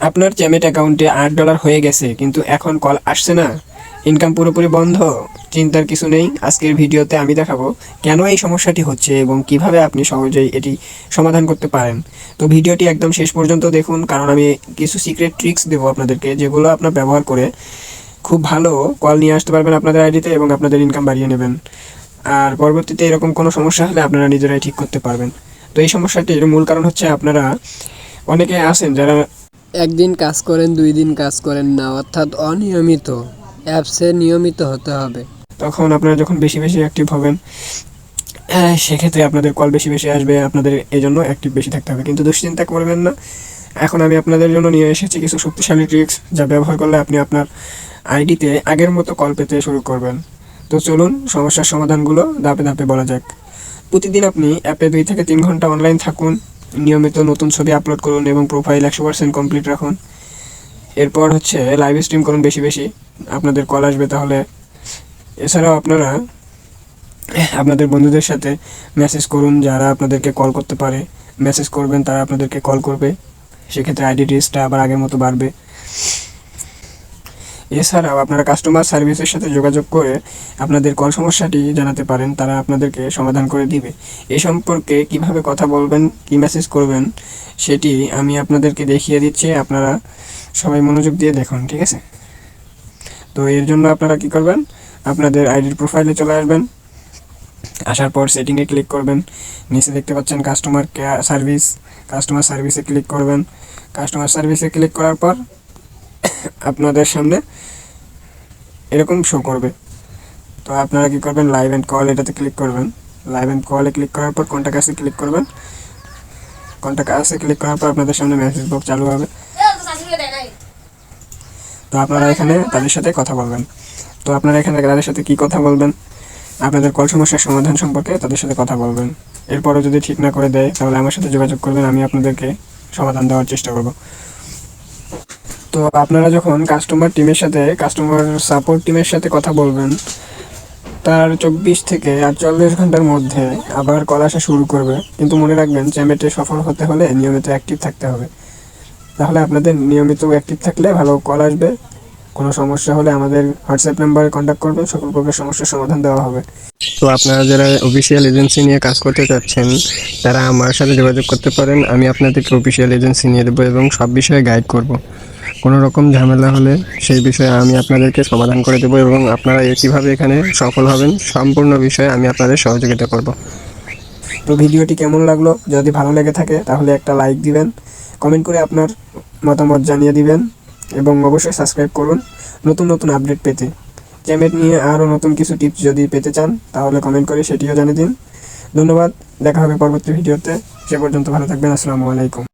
আপনার চ্যামেট অ্যাকাউন্টে আট ডলার হয়ে গেছে, কিন্তু এখন কল আসছে না। ইনকাম পুরোপুরি বন্ধ। চিন্তার কিছু নেই। আজকের ভিডিওতে আমি দেখাবো কেন এই সমস্যাটি হচ্ছে এবং কীভাবে আপনি সহজেই এটি সমাধান করতে পারেন। তো ভিডিওটি একদম শেষ পর্যন্ত দেখুন, কারণ আমি কিছু সিক্রেট ট্রিক্স দেবো আপনাদেরকে, যেগুলো আপনার ব্যবহার করে খুব ভালো কল নিয়ে আসতে পারবেন আপনাদের আইডিতে এবং আপনাদের ইনকাম বাড়িয়ে নেবেন। আর পরবর্তীতে এরকম কোনো সমস্যা হলে আপনারা নিজেরাই ঠিক করতে পারবেন। তো এই সমস্যাটির মূল কারণ হচ্ছে আপনারা অনেকে আছেন যারা একদিন কাজ করেন, দুই দিন কাজ করেন না, অর্থাৎ অনিয়মিত। অ্যাপসে নিয়মিত হতে হবে। তখন আপনারা যখন বেশি বেশি অ্যাক্টিভ হবেন সেক্ষেত্রে আপনাদের কল বেশি বেশি আসবে, আপনাদের এই জন্য অ্যাক্টিভ বেশি থাকতে হবে। কিন্তু দুশ্চিন্তা করবেন না। এখন আমি আপনাদের জন্য নিয়ে এসেছি কিছু শক্তিশালী ট্রিক্স যা ব্যবহার করলে আপনি আপনার আইডিতে আগের মতো কল পেতে শুরু করবেন। তো চলুন, সমস্যার সমাধানগুলো ধাপে ধাপে বলা যাক। প্রতিদিন আপনি অ্যাপে দুই থেকে তিন ঘণ্টা অনলাইন থাকুন। নিয়মিত নতুন ছবি আপলোড করুন এবং প্রোফাইল একশো পার্সেন্ট কমপ্লিট রাখুন। এরপর হচ্ছে লাইভ স্ট্রিম করুন বেশি বেশি। আপনাদের কল আসবে তাহলে। এছাড়াও আপনারা আপনাদের বন্ধুদের সাথে মেসেজ করুন, যারা আপনাদেরকে কল করতে পারে। মেসেজ করবেন, তারা আপনাদেরকে কল করবে। সেক্ষেত্রে আইডি রিস্কটা আবার আগের মতো বাড়বে। এছাড়াও আপনারা কাস্টমার সার্ভিসের সাথে যোগাযোগ করে আপনাদের কল সমস্যাটি জানাতে পারেন, তারা আপনাদেরকে সমাধান করে দিবে। এ সম্পর্কে কীভাবে কথা বলবেন, কি মেসেজ করবেন, সেটি আমি আপনাদেরকে দেখিয়ে দিচ্ছি, আপনারা সবাই মনোযোগ দিয়ে দেখুন, ঠিক আছে? তো এর জন্য আপনারা কি করবেন, আপনাদের আইডির প্রোফাইলে চলে আসবেন, আসার পর সেটিংয়ে ক্লিক করবেন, নিচে দেখতে পাচ্ছেন কাস্টমার কেয়ার সার্ভিস কাস্টমার সার্ভিসে ক্লিক করবেন কাস্টমার সার্ভিসে ক্লিক করার পর আপনাদের সামনে এরকম শো করবে। তো আপনারা কি করবেন? লাইভ অ্যান্ড কল এটাতে ক্লিক করবেন। লাইভ অ্যান্ড কলে ক্লিক করার পর কন্ট্যাক্ট আসে ক্লিক করবেন। কন্ট্যাক্ট আসে ক্লিক করার পর আপনাদের সামনে মেসেজ বক্স চালু হবে। তো আপনারা এখানে তাদের সাথে কথা বলবেন। তো আপনারা এখানে তাদের সাথে কি কথা বলবেন? আপনাদের কল সমস্যার সমাধান সম্পর্কে তাদের সাথে কথা বলবেন। এরপরও যদি ঠিক না করে দেয়, তাহলে আমার সাথে যোগাযোগ করবেন। আমি আপনাদেরকে সমাধান দেওয়ার চেষ্টা করব। তো আপনারা যখন কাস্টমার টিমের সাথে কাস্টমার সাপোর্ট টিমের সাথে কথা বলবেন, তার চব্বিশ থেকে আটচল্লিশ ঘণ্টার মধ্যে আবার কল আসা শুরু করবে। কিন্তু মনে রাখবেন চ্যামেটে সফল হতে হলে নিয়মিত অ্যাক্টিভ থাকতে হবে। তাহলে আপনাদের নিয়মিত অ্যাক্টিভ থাকলে ভালো কল আসবে। কোনো সমস্যা হলে আমাদের হোয়াটসঅ্যাপ নাম্বারে কন্ট্যাক্ট করবেন, সকল প্রকার সমস্যার সমাধান দেওয়া হবে। তো আপনারা যারা অফিসিয়াল এজেন্সি নিয়ে কাজ করতে চাচ্ছেন, তারা আমার সাথে যোগাযোগ করতে পারেন। আমি আপনাদেরকে অফিসিয়াল এজেন্সি নিয়ে দেবো এবং সব বিষয়ে গাইড করব। কোনো রকম ঝামেলা হলে সেই বিষয়ে আমি আপনাদেরকে সমাধান করে দেবো এবং আপনারা কীভাবে এখানে সফল হবেন সম্পূর্ণ বিষয়ে আমি আপনাদের সহযোগিতা করব। তো ভিডিওটি কেমন লাগল? যদি ভালো লেগে থাকে, তাহলে একটা লাইক দিবেন, কমেন্ট করে আপনার মতামত জানিয়ে দিবেন এবং অবশ্যই সাবস্ক্রাইব করুন নতুন নতুন আপডেট পেতে। চ্যামেট নিয়ে আরও নতুন কিছু টিপস যদি পেতে চান, তাহলে কমেন্ট করে সেটিও জানিয়ে দিন। ধন্যবাদ, দেখা হবে পরবর্তী ভিডিওতে। সে পর্যন্ত ভালো থাকবেন, আসসালামু আলাইকুম।